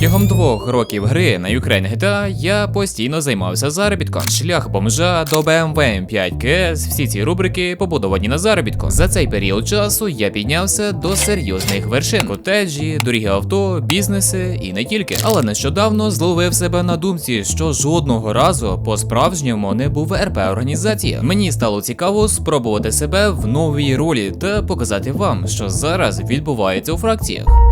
Протягом двох років гри на Ukraine GTA я постійно займався заробітком. Шлях бомжа до BMW M5 KS, всі ці рубрики побудовані на заробітку. За цей період часу я піднявся до серйозних вершин: котеджі, дорогі авто, бізнеси і не тільки. Але нещодавно зловив себе на думці, що жодного разу по-справжньому не був РП організації. Мені стало цікаво спробувати себе в новій ролі та показати вам, що зараз відбувається у фракціях.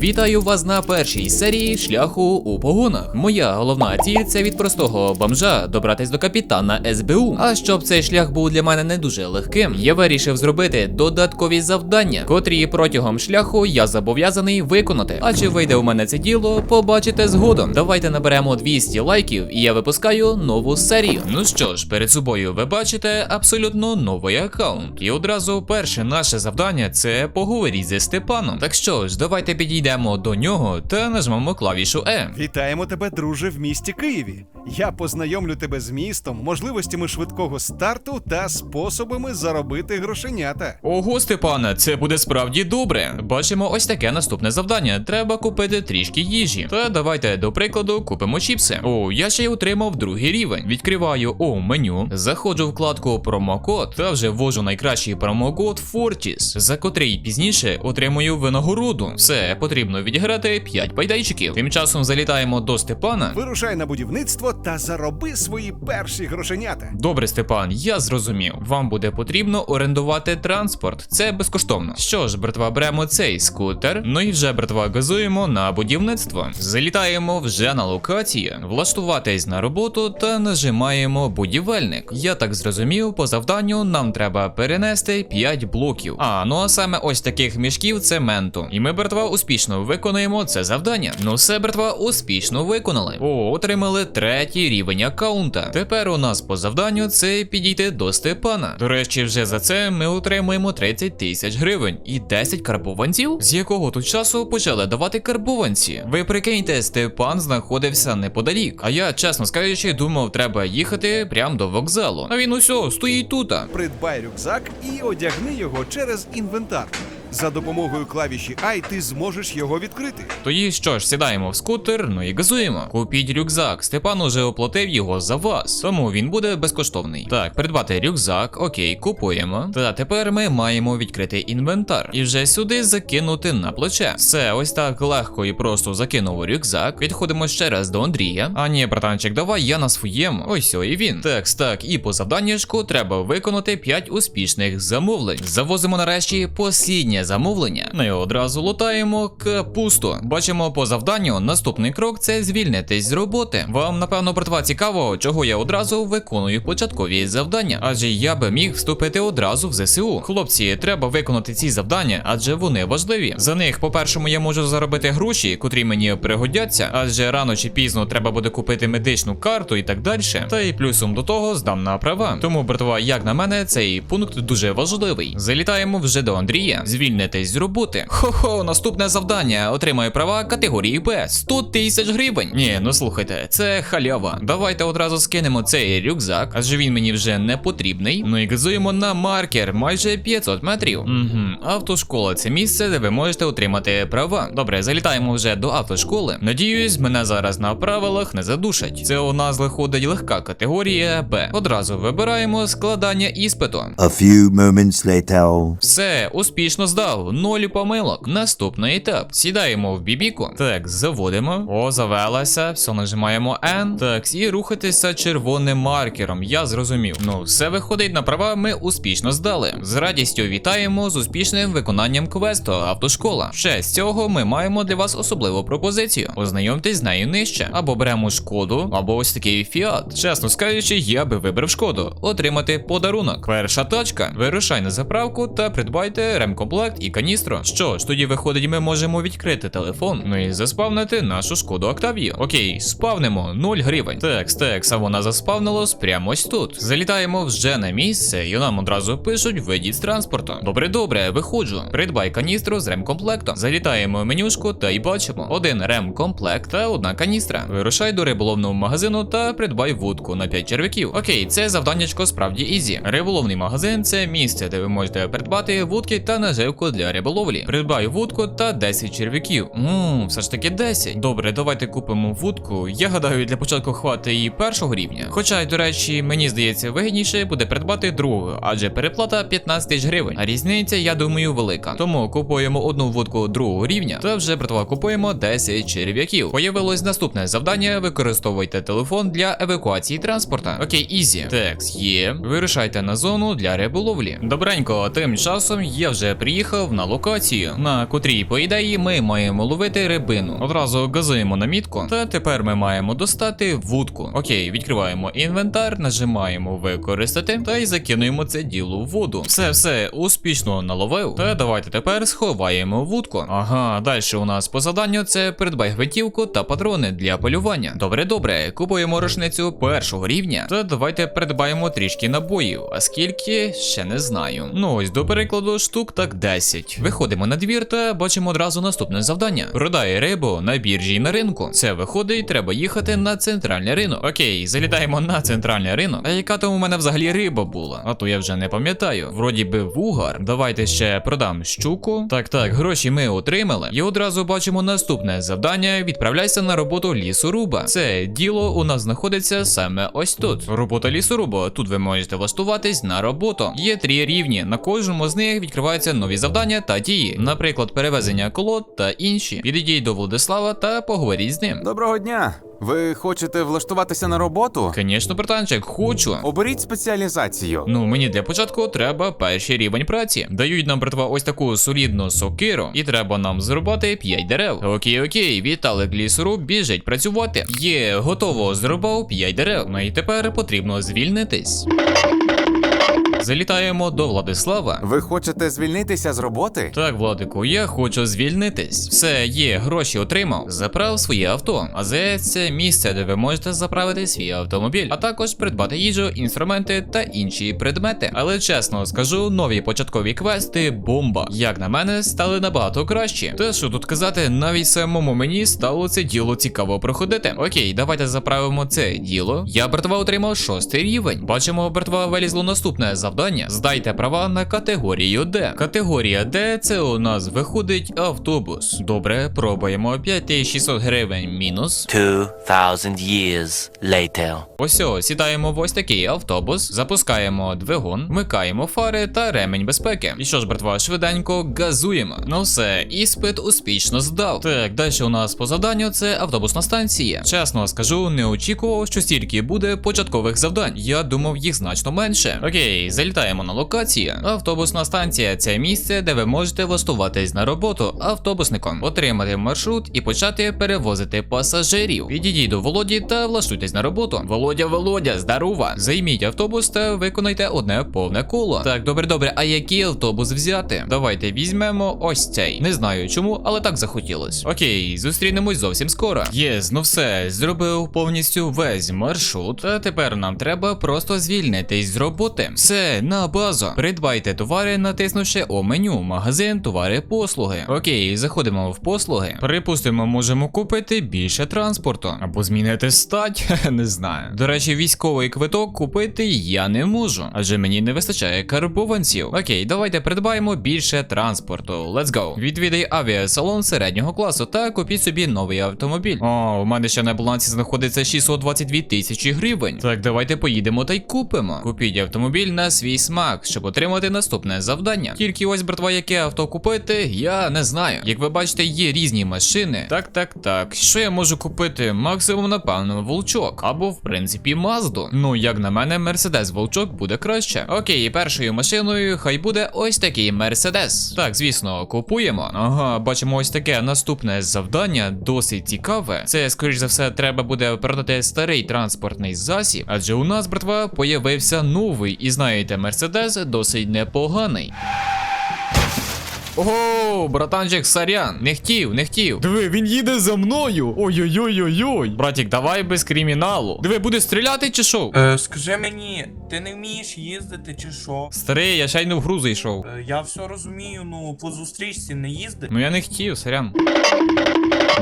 Вітаю вас на першій серії шляху у погонах. Моя головна ціль це від простого бомжа добратись до капітана СБУ. А щоб цей шлях був для мене не дуже легким, я вирішив зробити додаткові завдання, котрі протягом шляху я зобов'язаний виконати. А чи вийде у мене це діло, побачите згодом. Давайте наберемо 200 лайків, і я випускаю нову серію. Ну що ж, перед собою ви бачите абсолютно новий аккаунт. І одразу перше наше завдання це поговоріть зі Степаном. Так що ж, давайте підійдемо до нього та нажмемо клавішу Е. Вітаємо тебе, друже, в місті Києві. Я познайомлю тебе з містом, можливостями швидкого старту та способами заробити грошенята. Ого, Степане, це буде справді добре. Бачимо ось таке наступне завдання. Треба купити трішки їжі. Та давайте до прикладу купимо чіпси. О, я ще й отримав другий рівень. Відкриваю о меню, заходжу в вкладку промокод та вже ввожу найкращий промокод Fortis, за котрий пізніше отримую винагороду. Все потрібно відіграти 5 пайдайчиків. Тим часом залітаємо до Степана. Вирушай на будівництво та зароби свої перші грошенята. Добре, Степан, я зрозумів. Вам буде потрібно орендувати транспорт. Це безкоштовно. Що ж, братва, беремо цей скутер. Ну і вже, братва, газуємо на будівництво. Залітаємо вже на локацію, влаштуватись на роботу та нажимаємо будівельник. Я так зрозумів, по завданню нам треба перенести 5 блоків. А ну а саме ось таких мішків цементу. І ми, братва, успішно виконуємо це завдання. Ну все, братва, успішно виконали. О, отримали третій рівень аккаунта. Тепер у нас по завданню це підійти до Степана. До речі, вже за це ми отримуємо 30 тисяч гривень і 10 карбованців, з якого тут часу почали давати карбованці. Ви прикиньте, Степан знаходився неподалік. А я, чесно скажучи, думав, треба їхати прямо до вокзалу. А він усьо стоїть тут. Придбай рюкзак і одягни його через інвентар. За допомогою клавіші I ти зможеш його відкрити. Тоді що ж, сідаємо в скутер, ну і газуємо. Купіть рюкзак. Степан уже оплатив його за вас, тому він буде безкоштовний. Так, придбати рюкзак, окей, купуємо. Та тепер ми маємо відкрити інвентар і вже сюди закинути на плече. Все, ось так легко і просто закинув рюкзак. Підходимо ще раз до Андрія. А ні, братанчик, давай я на своєму. Ось о, і він. Так, так, і по завданнячку треба виконати 5 успішних замовлень. Завозимо нарешті посліднє замовлення. Ну і одразу лутаємо капусту. Бачимо по завданню. Наступний крок це звільнитись з роботи. Вам, напевно, братва, цікаво, чого я одразу виконую початкові завдання, адже я би міг вступити одразу в ЗСУ. Хлопці, треба виконати ці завдання, адже вони важливі. За них, по-першому, я можу заробити гроші, котрі мені пригодяться, адже рано чи пізно треба буде купити медичну карту і так далі. Та й плюсом до того здам на права. Тому, братва, як на мене, цей пункт дуже важливий. Залітаємо вже до Андрія. Звільнитись з роботи. Хо-хо, наступне завдання. Отримаю права категорії Б. 100 тисяч гривень. Ні, ну слухайте, це халява. Давайте одразу скинемо цей рюкзак, адже він мені вже не потрібний. Ну і газуємо на маркер майже 500 метрів. Угу. Автошкола це місце, де ви можете отримати права. Добре, залітаємо вже до автошколи. Надіюсь, мене зараз на правилах не задушать. Це у нас виходить легка категорія Б. Одразу вибираємо складання іспиту. A few moments later. Все, успішно здав, ноль помилок. Наступний етап. Сідаємо в бібіку. Так, заводимо. О, завелася. Все, нажимаємо N. Так, і рухатися червоним маркером. Я зрозумів. Ну, все виходить на права, ми успішно здали. З радістю вітаємо з успішним виконанням квесту автошкола. Ще з цього ми маємо для вас особливу пропозицію. Ознайомтесь з нею нижче. Або беремо шкоду, або ось такий фіат. Чесно скажучи, я би вибрав шкоду. Отримати подарунок. Перша тачка. Вирушай на заправку та придбайте ремкомплект ремкомплект і каністру. Що ж, тоді виходить, ми можемо відкрити телефон, ну і заспавнити нашу шкоду Октавію. Окей, спавнимо 0 гривень. Текс, текс, а вона заспавнилась прямо ось тут. Залітаємо вже на місце, і нам одразу пишуть вийдіть з транспорту. Добре, добре, виходжу. Придбай каністру з ремкомплектом. Залітаємо в менюшку та й бачимо один ремкомплект та одна каністра. Вирушай до риболовного магазину та придбай вудку на 5 черв'яків. Окей, це завданнячко справді ізі. Риболовний магазин це місце, де ви можете придбати вудки та наживку для риболовлі. Придбай вудку та 10 черв'яків. Ммм, все ж таки 10. Добре, давайте купимо вудку. Я гадаю, для початку хвати і першого рівня. Хоча, до речі, мені здається, вигідніше буде придбати другу, адже переплата 15 тисяч гривень. А різниця, я думаю, велика. Тому купуємо одну вудку другого рівня та вже братва купуємо 10 черв'яків. Появилось наступне завдання: використовуйте телефон для евакуації транспорта. Окей, ізі. Текс є. Вирушайте на зону для риболовлі. Добренько, тим часом я вже приїхав на локацію, на котрій, по ідеї, ми маємо ловити рибину. Одразу газуємо на мітку. Та тепер ми маємо достати вудку. Окей, відкриваємо інвентар, нажимаємо використати та й закинуємо це діло в воду. Все, все, успішно наловив. Та давайте тепер сховаємо вудку. Ага, далі у нас по заданню це придбай гвинтівку та патрони для полювання. Добре, добре, купуємо рушницю першого рівня. Та давайте придбаємо трішки набоїв. А скільки ще не знаю. Ну ось до перекладу штук так 10. Виходимо на двір та бачимо одразу наступне завдання: продай рибу на біржі і на ринку. Це виходить, треба їхати на центральний ринок. Окей, залітаємо на центральний ринок. А яка там у мене взагалі риба була? А то я вже не пам'ятаю. Вроді би вугар. Давайте ще продам щуку. Так, так, гроші ми отримали. І одразу бачимо наступне завдання: відправляйся на роботу лісоруба. Це діло у нас знаходиться саме ось тут. Робота лісоруба. Тут ви можете влаштуватись на роботу. Є три рівні. На кожному з них відкриваються нові завдання та дії, наприклад, перевезення колод та інші. Підійдіть до Владислава та поговоріть з ним. Доброго дня! Ви хочете влаштуватися на роботу? Звісно, братанчик, хочу. Оберіть спеціалізацію. Ну, мені для початку треба перший рівень праці. Дають нам братва ось таку солідну сокиру, і треба нам зрубати 5 дерев. Окей, окей, Віталик лісоруб біжить працювати. Є, готово, зрубав 5 дерев. Ну і тепер потрібно звільнитись. Залітаємо до Владислава. Ви хочете звільнитися з роботи? Так, Владику, я хочу звільнитись. Все, є, гроші отримав. Заправ своє авто. АЗС це місце, де ви можете заправити свій автомобіль, а також придбати їжу, інструменти та інші предмети. Але чесно скажу, нові початкові квести бомба. Як на мене, стали набагато кращі. Та що тут казати, навіть самому мені стало це діло цікаво проходити. Окей, давайте заправимо це діло. Я братва отримав шостий рівень. Бачимо, братва вилізло наступне завдання. Здайте права на категорію Д. Категорія Д це у нас виходить автобус. Добре, пробуємо 5600 гривень мінус. 2,000 years later. Ось о, сідаємо в ось такий автобус, запускаємо двигун, вмикаємо фари та ремень безпеки. І що ж, братва, швиденько газуємо. Ну все, іспит успішно здав. Так, далі у нас по заданню це автобусна станція. Чесно скажу, не очікував, що стільки буде початкових завдань. Я думав їх значно менше. Окей, залітаємо на локацію. Автобусна станція це місце, де ви можете влаштуватись на роботу автобусником, отримати маршрут і почати перевозити пасажирів. Підійдіть до Володі та влаштуйтесь на роботу. Володя, Володя, здорова! Займіть автобус та виконайте одне повне коло. Так, добре, добре. А який автобус взяти? Давайте візьмемо ось цей. Не знаю чому, але так захотілось. Окей, зустрінемось зовсім скоро. Єс, ну все, зробив повністю весь маршрут. А тепер нам треба просто звільнитись з роботи. Все, на базу. Придбайте товари, натиснувши о меню, магазин, товари, послуги. Окей, заходимо в послуги. Припустимо, можемо купити більше транспорту. Або змінити стать, не знаю. До речі, військовий квиток купити я не можу, адже мені не вистачає карбованців. Окей, давайте придбаємо більше транспорту. Let's go. Відвідай авіасалон середнього класу та купіть собі новий автомобіль. О, у мене ще на балансі знаходиться 622 тисячі гривень. Так, давайте поїдемо та й купимо. Купіть автомобіль на свій смак, щоб отримати наступне завдання. Тільки ось, братва, яке авто купити, я не знаю. Як ви бачите, є різні машини. Так, так, так. Що я можу купити? Максимум, напевно, волчок. Або, в принципі, мазду. Ну, як на мене, Мерседес Волчок буде краще. Окей, першою машиною хай буде ось такий Мерседес. Так, звісно, купуємо. Ага, бачимо ось таке наступне завдання, досить цікаве. Це, скоріш за все, треба буде продати старий транспортний засіб, адже у нас, братва, появився новий. І знаєте, Мерседес досить непоганий. Ого, братанчик, сорян, не хотів, не хотів. Диви, він їде за мною. Ой-ой-ой-ой-ой. Братік, давай без криміналу. Диви, буде стріляти чи що? Е, скажи мені, ти не вмієш їздити чи що? Старий, я ще й не в гру зайшов. Е, я все розумію, ну по зустрічці не їзди. Ну я не хотів, сорян.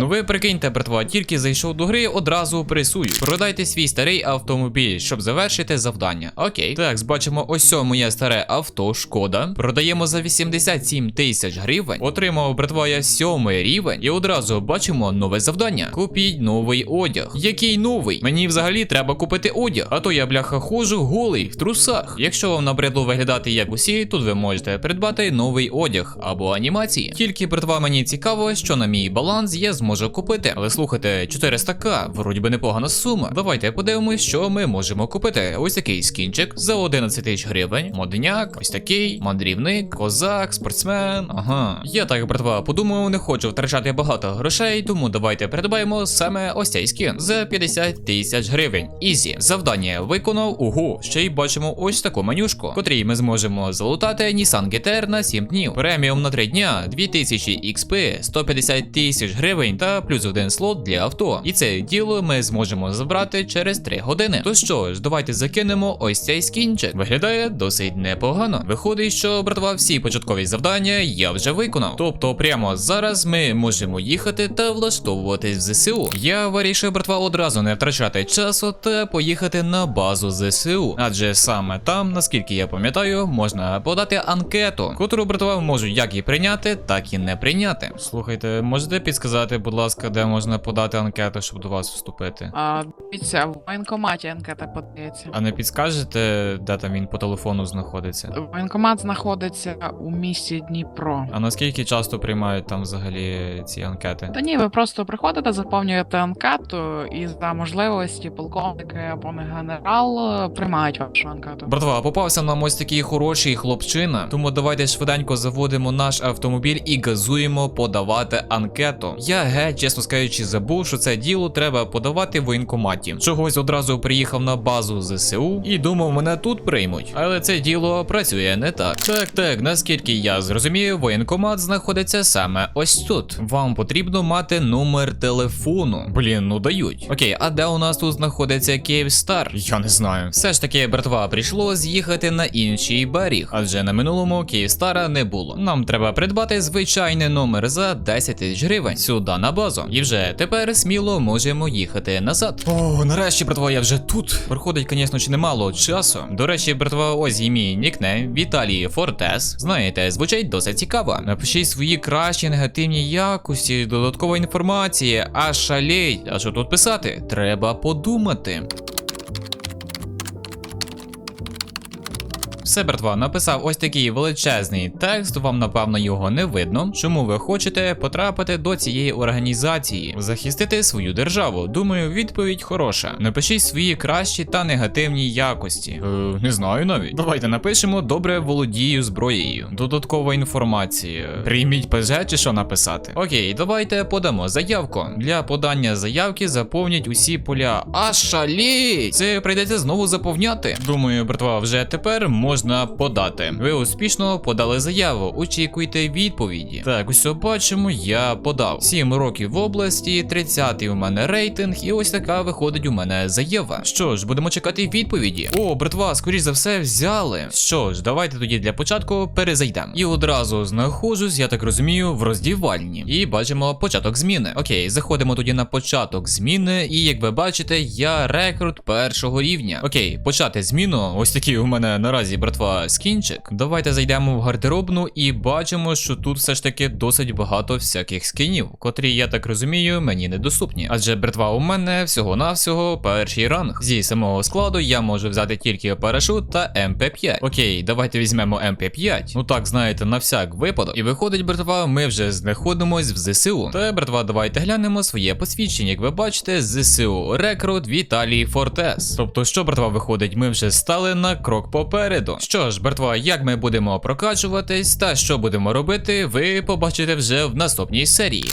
Ну ви прикиньте, братва, тільки зайшов до гри, одразу пресую. Продайте свій старий автомобіль, щоб завершити завдання. Окей. Так, бачимо ось моє старе авто, шкода. Продаємо за 87 тисяч гривень. Отримав братва я сьомий рівень. І одразу бачимо нове завдання. Купіть новий одяг. Який новий? Мені взагалі треба купити одяг. А то я бляха ходжу голий в трусах. Якщо вам набридло виглядати як усі, тут ви можете придбати новий одяг або анімації. Тільки братва мені цікаво, що на мій баланс я зможу купити. Але слухайте, 400к, вроді би непогана сума. Давайте подивимось, що ми можемо купити. Ось такий скінчик за 11 тисяч гривень. Модняк, ось такий, мандрівник, козак, спортсмен. Ага. Я так, братва, подумав, не хочу втрачати багато грошей, тому давайте придбаємо саме ось цей скін за 50 тисяч гривень. Ізі. Завдання виконав. Ого, ще й бачимо ось таку менюшку, котрій ми зможемо залутати Nissan GTR на 7 днів. Преміум на 3 дня, 2000 XP, 150 тисяч гривень та плюс один слот для авто. І це діло ми зможемо забрати через 3 години. То що ж, давайте закинемо ось цей скінчик. Виглядає досить непогано. Виходить, що братва, всі початкові завдання я вже виконав. Тобто, прямо зараз ми можемо їхати та влаштовуватись в ЗСУ. Я вирішив, братва, одразу не втрачати часу та поїхати на базу ЗСУ. Адже саме там, наскільки я пам'ятаю, можна подати анкету, котру братва можуть як і прийняти, так і не прийняти. Слухайте, можете підсказати, будь ласка, де можна подати анкету, щоб до вас вступити? А, дивіться, в воєнкоматі анкета подається. А не підскажете, де там він по телефону знаходиться? Воєнкомат знаходиться у місті Дніпро. А наскільки часто приймають там взагалі ці анкети? Та ні, ви просто приходите, заповнюєте анкету, і за можливості полковники або не генерал е, приймають вашу анкету. Братва, попався нам ось такий хороший хлопчина. Тому давайте швиденько заводимо наш автомобіль і газуємо подавати анкету. Я геть, чесно скажучи, забув, що це діло треба подавати в воєнкоматі. Чогось одразу приїхав на базу ЗСУ і думав, мене тут приймуть. Але це діло працює не так. Так, так, наскільки я зрозумів, воєнкомат знаходиться саме ось тут. Вам потрібно мати номер телефону. Блін, ну дають. Окей, а де у нас тут знаходиться Київстар? Я не знаю. Все ж таки, братва, прийшло з'їхати на інший берег, адже на минулому Київстара не було. Нам треба придбати звичайний номер за 10 тисяч гривень сюди на базу. І вже тепер сміло можемо їхати назад. О, нарешті, братва, я вже тут. Проходить, звісно, чи немало часу. До речі, братва, ось і мій нікнейм Віталій Фортес. Знаєте, звучить досить цікаво. Напишіть свої кращі негативні якості, додаткова інформація. А шалей, а що тут писати? Треба подумати. Все, братва, написав ось такий величезний текст. Вам напевно його не видно. Чому ви хочете потрапити до цієї організації, захистити свою державу? Думаю, відповідь хороша. Напишіть свої кращі та негативні якості. Е, не знаю навіть. Давайте напишемо добре володію зброєю. Додаткова інформація. Прийміть ПЖ чи що написати. Окей, давайте подамо заявку. Для подання заявки заповніть усі поля. А шаліть! Це прийдеться знову заповняти. Думаю, братва, вже тепер можна подати. Ви успішно подали заяву. Очікуйте відповіді. Так, усе бачимо, я подав. 7 років в області, 30-й у мене рейтинг, і ось така виходить у мене заява. Що ж, будемо чекати відповіді. О, братва, скоріш за все, взяли. Що ж, давайте тоді для початку перезайдемо. І одразу знаходжусь, я так розумію, в роздівальні. І бачимо початок зміни. Окей, заходимо тоді на початок зміни, і як ви бачите, я рекрут першого рівня. Окей, почати зміну. Ось такий у мене наразі, братва, скінчик. Давайте зайдемо в гардеробну і бачимо, що тут все ж таки досить багато всяких скінів, котрі, я так розумію, мені недоступні. Адже братва, у мене всього-навсього перший ранг. Зі самого складу я можу взяти тільки парашут та МП5. Окей, давайте візьмемо МП5. Ну так, знаєте, на всяк випадок. І виходить, братва, ми вже знаходимось в ЗСУ. Та, братва, давайте глянемо своє посвідчення. Як ви бачите, ЗСУ рекрут Віталій Фортес. Тобто, що, братва, виходить, ми вже стали на крок попереду. Що ж, братва, як ми будемо прокачуватись та що будемо робити, ви побачите вже в наступній серії.